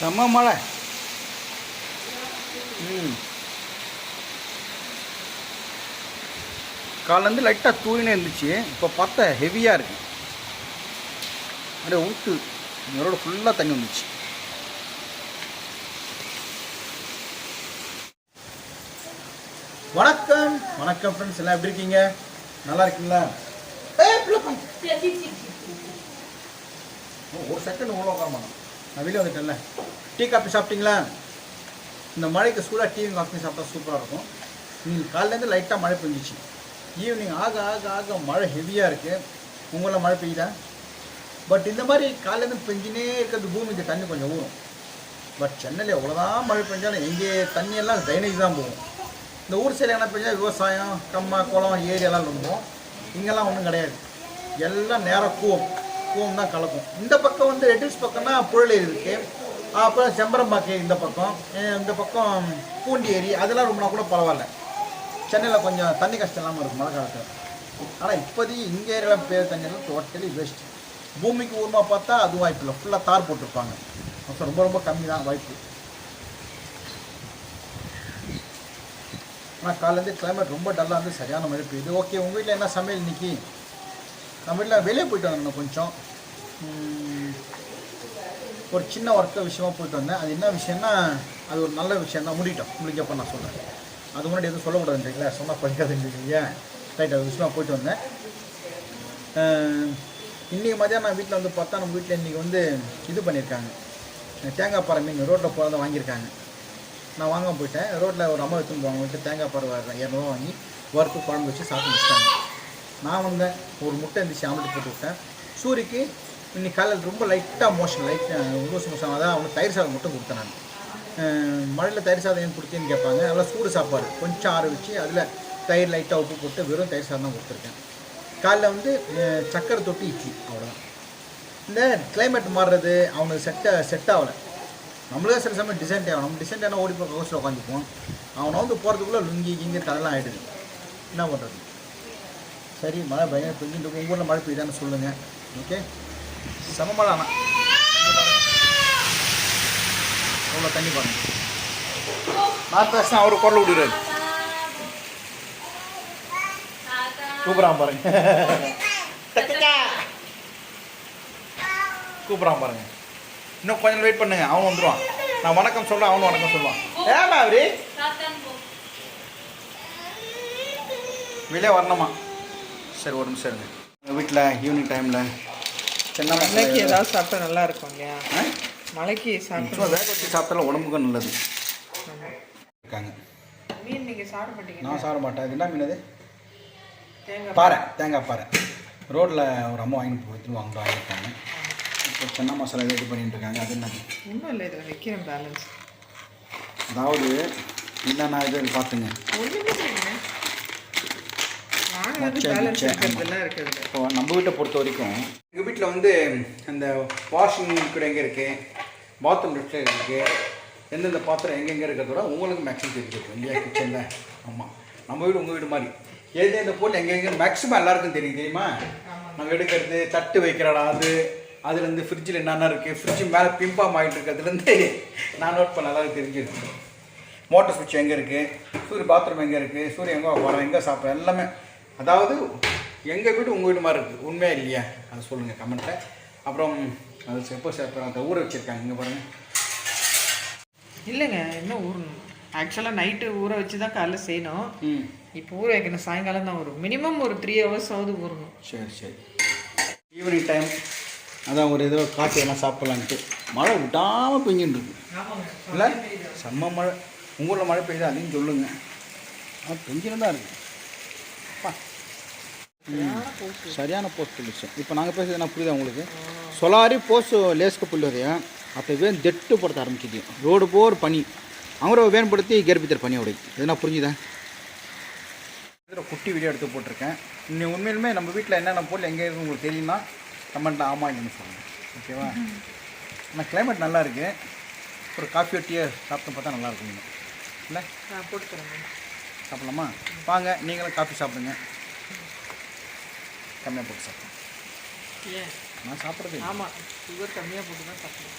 செம்ம மழை. ம். காலேருந்து லைட்டாக தூயினே இருந்துச்சு. இப்போ பார்த்தா ஹெவியாக இருக்கு. அப்படியே ஊற்று ரோடு ஃபுல்லாக தண்ணி வந்துச்சு வணக்கம். வணக்கம் ஃப்ரெண்ட்ஸ் எல்லாம் எப்படி இருக்கீங்க? நல்லா இருக்கீங்களா. ஒரு செகண்ட் உள்ள உட்காரமா நான் வெளியே வந்துட்டேன்ல. டீ காஃபி சாப்பிட்டீங்களா? இந்த மழைக்கு சூடாக டீ காஃபி சாப்பிட்டா சூப்பராக இருக்கும். நீங்கள் காலையிலேருந்து லைட்டாக மழை பெஞ்சிச்சு. ஈவினிங் ஆக ஆக ஆக மழை ஹெவியாக இருக்குது உங்களால் மழை பெய்யுதா? பட் இந்த மாதிரி காலையிலேருந்து பெஞ்சினே இருக்கிறது பூமிக்கு தண்ணி கொஞ்சம் ஊறும். பட் சென்னையில் எவ்வளோதான் மழை பெஞ்சாலும் எங்கே தண்ணியெல்லாம் ட்ரைனேஜ் தான் போகும். இந்த ஊர் சைடு என்ன பெஞ்சால் விவசாயம் கம்மா குளம் ஏரியெல்லாம் ரொம்பவும் இங்கெல்லாம் ஒன்றும் கிடையாது. எல்லாம் நேராக கூவம். கூவம் தான் கலக்கும். இந்த பக்கம் வந்து ரெட்டில்ஸ் பக்கம்னா புழல் ஏரி இருக்கு. அப்புறம் செம்பரம்பாக்கை இந்த பக்கம். இந்த பக்கம் பூண்டி ஏரி. அதெல்லாம் ரொம்பனா கூட பரவாயில்ல. சென்னையில் கொஞ்சம் தண்ணி கஷ்டம் இல்லாமல் இருக்கும் மழை காலத்தில். ஆனால் இப்போதைக்கு இங்கே ஏரியாவில் பேர் தண்ணியெல்லாம் டோட்டலி வேஸ்ட் பூமிக்கு ஊர்மா பார்த்தா அது வாய்ப்பு இல்லை. ஃபுல்லாக தார் போட்டிருப்பாங்க. அப்போ ரொம்ப ரொம்ப கம்மி தான் வாய்ப்பு. ஆனால் காலேருந்து கிளைமேட் ரொம்ப டல்லாக இருந்து சரியான மழை பெய்யுது. ஓகே உங்கள் வீட்டில் என்ன சமையல் இன்னைக்கு? நம்ம வீட்டில் வெளியே போயிட்டு வந்தேன் கொஞ்சம். ஒரு சின்ன ஒர்க்கு விஷயமா போயிட்டு வந்தேன். அது என்ன விஷயம்னா அது ஒரு நல்ல விஷயம் தான் முடிட்டோம் உங்களுக்கு நான் சொல்கிறேன் அது முன்னாடி எதுவும் சொல்லக்கூடாதுன்றீங்களா சொன்னால் படிக்காதுன்றீங்க ரைட் அது விஷயமா போயிட்டு வந்தேன். இன்றைக்கி மதியம் நான் வீட்டில் வந்து பார்த்தா நம்ம வீட்டில் இன்றைக்கி வந்து இது பண்ணியிருக்காங்க. தேங்காய் பாறை மீன் ரோட்டில் போகிறத வாங்கியிருக்காங்க. நான் வாங்க போயிட்டேன். ரோட்டில் ஒரு அம்மா எடுத்துன்னு போவாங்க. வந்துட்டு தேங்காய் பாறை வர இரநூறுவா வாங்கி வறுத்து குழம்பு வச்சு சாப்பிட்டு வச்சுட்டாங்க நான் வந்தேன் ஒரு முட்டை இருந்துச்சு ஆம்லெட் போட்டு விட்டேன். சூரிக்கு இன்னைக்கு காலையில் ரொம்ப லைட்டாக மோஷன் லைட் உருவசு மோசம் அதான் அவனுக்கு தயிர் சாதம் மட்டும் கொடுத்தேன் நான். மழையில் தயிர் சாதம் ஏன் கொடுத்தேன்னு கேட்பாங்க. நல்லா சூடு சாப்பாடு கொஞ்சம் ஆற வச்சு அதில் தயிர் லைட்டாக உப்பு போட்டு வெறும் தயிர் சாதம் தான் கொடுத்துருக்கேன். காலைல வந்து சக்கரை தொட்டு இட்லி அவ்வளோதான் இந்த கிளைமேட் மாறுறது அவனுக்கு செட்டாக செட் ஆகலை. நம்மளே சில சமயம் டிசைன் ஆகும். நம்ம டிசைன் ஆனால் ஓடி போய் ஹவுஸில் உட்காந்துப்போம் அவனை வந்து போகிறதுக்குள்ளே லுங்கி கிங்கி தலைலாம் ஆகிடுது என்ன பண்ணுறது சரி மழை பயங்கர இருக்கு. உங்க ஊரில் மழை பெய்யுதான்னு சொல்லுங்கள் ஓகே செம மழை ஆனால் அவ்வளோ தண்ணி பாருங்க. பேசினா அவர் குரல் விடுறாரு. கூப்பிட்றான் பாருங்க. கூப்பிட்றான் பாருங்க. இன்னும் கொஞ்சம் வெயிட் பண்ணுங்க அவன் வந்துடுவான் நான் வணக்கம் சொல்கிறேன் அவனும் வணக்கம் சொல்லுவான். ஏமா அவரு? வெளியே வரணுமா? சரி ஒரு நிமிஷம் இருங்க. எங்கள் வீட்டில் ஈவினிங் டைமில் சின்ன மலைக்கு ஏதாவது சாப்பிட்டா நல்லா இருக்கும் இல்லையா? மலைக்கு சாப்பிட்டா வேக வச்சு சாப்பிட்டாலும் உடம்புக்கும் நல்லது. இருக்காங்க. மீன் நீங்க சாப்பிட மாட்டீங்க நான் சாப்பிட மாட்டேன். இது என்ன மீன் அது? தேங்காய் பாறை. தேங்காய் பாறை. ரோட்டில் ஒரு அம்மா வாங்கி கொடுத்து வாங்க வாங்கியிருக்காங்க. இப்போ சின்ன மசாலா ரெடி பண்ணிட்டு இருக்காங்க. அது என்ன ஒன்றும் இல்லை இதில் வைக்கிறேன் பேலன்ஸ் அதாவது என்னென்ன இது பார்த்துங்க ஒன்றுமே இல்லைங்க வாங்கினது மச்சம், பேலன்ஸ் மிச்சம், இருக்கிறதெல்லாம் இருக்குது இப்போ நம்ம வீட்டை பொறுத்த வரைக்கும் எங்கள் வீட்டில் வந்து அந்த வாஷிங் லிக்விட் எங்கே இருக்குது பாத்ரூம் லிஃப்ட் இருக்குது எந்தெந்த பாத்திரம் எங்கெங்கே இருக்கிறதோட உங்களுக்கு மேக்ஸிமம் தெரிஞ்சிருக்கும் இல்லையா கிச்சனில் ஆமாம் நம்ம வீடு உங்கள் வீடு மாதிரி. எது இந்த பொருள் எங்கெங்கே மேக்ஸிமம் எல்லாருக்கும் தெரியும் தெரியுமா? நாங்கள் எடுக்கிறது தட்டு வைக்கிறடா அது. அதுலேருந்து ஃப்ரிட்ஜில் என்னென்ன இருக்குது ஃப்ரிட்ஜ் மேலே பிம்பாம் ஆகிட்டு இருக்கிறதுலேருந்து நான் நோட் பண்ண எல்லாருக்கும் தெரிஞ்சிருக்கும் மோட்டர் சுவிட்ச் எங்கே இருக்குது சூரிய பாத்ரூம் எங்கே இருக்குது சூரியன் எங்கே போகிறோம் எங்கே சாப்பிட்றோம் எல்லாமே அதாவது எங்கள் வீடு உங்கள் வீடு மாதிரி இருக்குது உண்மையா இல்லையா? அதை சொல்லுங்கள் கமெண்ட்டில் அப்புறம் அது எப்போ சேர்ப்போம் அந்த ஊற வச்சுருக்காங்க இங்கே பாருங்கள் இல்லைங்க இன்னும் ஊறணும் ஆக்சுவலாக நைட்டு ஊற வச்சு தான் காலைல செய்யணும். இப்போ ஊற வைக்கணும். சாயங்காலம் தான் வரும் மினிமம் ஒரு த்ரீ ஹவர்ஸ் ஆகுது ஊறணும். சரி சரி. ஈவினிங் டைம் அதான் ஒரு இதில் காற்று எல்லாம் சாப்பிட்லான்ட்டு. மழை விட்டாமல் பெஞ்சுட்டு இருக்கு. இல்லை? செம்ம மழை. உங்கள் ஊரில் மழை பெய்யுது? அதையும் சொல்லுங்கள் ஆனால் பெஞ்சின்னு தான் இருக்கு. அப்பா. ம். சரியான போஸ்ட் புள்ளிச்சோம் இப்போ நாங்கள் பேசுறது என்ன புரியுதா உங்களுக்கு? சொலாரி போஸ்ட் லேஸ்க்கு புள்ளியதையும் அப்போ வேன் தெட்டு படுத்த ஆரம்பிச்சிதையும் ரோடு போர் பனி அவங்கள வேன்படுத்தி கேர்பித்தர் பனி உடை எதுனா புரிஞ்சுதா? இதில் குட்டி வீடியோ எடுத்து போட்டிருக்கேன். இன்னும் உண்மையிலுமே நம்ம வீட்டில் என்னென்ன பொருள் எங்கே இருக்குது உங்களுக்கு தெரியுமா? கமெண்ட்டில் ஆமாம் இல்லைன்னு சொல்லுங்கள் ஓகேவா? ஆனால் கிளைமேட் நல்லா இருக்குது ஒரு காஃபி டீயோ சாப்பிட்டு பார்த்தா நல்லா இருக்கும் இல்லை? நான் சாப்பிட்லாமா? வாங்க நீங்களும் காஃபி சாப்பிடுங்க. கம்மியாக போட்டு சாப்பிடுங்க ஏன்? நான் சாப்பிட்றது ஆமாம் சுகர் கம்மியாக போட்டு தான் சாப்பிடுவேன்.